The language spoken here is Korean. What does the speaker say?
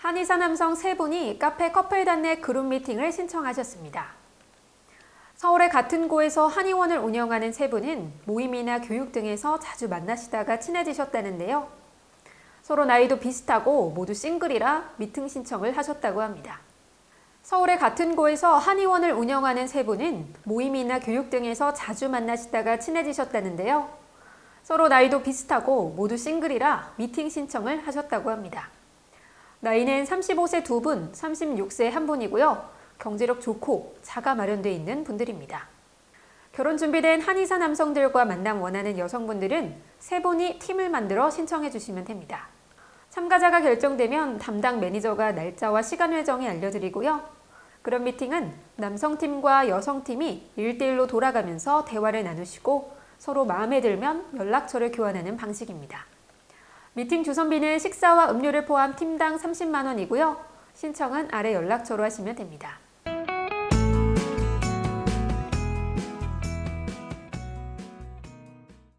한의사 남성 세 분이 카페 커플 단내 그룹 미팅을 신청하셨습니다. 서울의 같은 고에서 한의원을 운영하는 세 분은 모임이나 교육 등에서 자주 만나시다가 친해지셨다는데요. 서로 나이도 비슷하고 모두 싱글이라 미팅 신청을 하셨다고 합니다. 서울의 같은 고에서 한의원을 운영하는 세 분은 모임이나 교육 등에서 자주 만나시다가 친해지셨다는데요. 서로 나이도 비슷하고 모두 싱글이라 미팅 신청을 하셨다고 합니다. 나이는 35세 두 분, 36세 한 분이고요. 경제력 좋고 자가 마련돼 있는 분들입니다. 결혼 준비된 한의사 남성들과 만남 원하는 여성분들은 세 분이 팀을 만들어 신청해 주시면 됩니다. 참가자가 결정되면 담당 매니저가 날짜와 시간 회정이 알려드리고요. 그런 미팅은 남성팀과 여성팀이 1대1로 돌아가면서 대화를 나누시고 서로 마음에 들면 연락처를 교환하는 방식입니다. 미팅 주선비는 식사와 음료를 포함 팀당 30만 원이고요. 신청은 아래 연락처로 하시면 됩니다.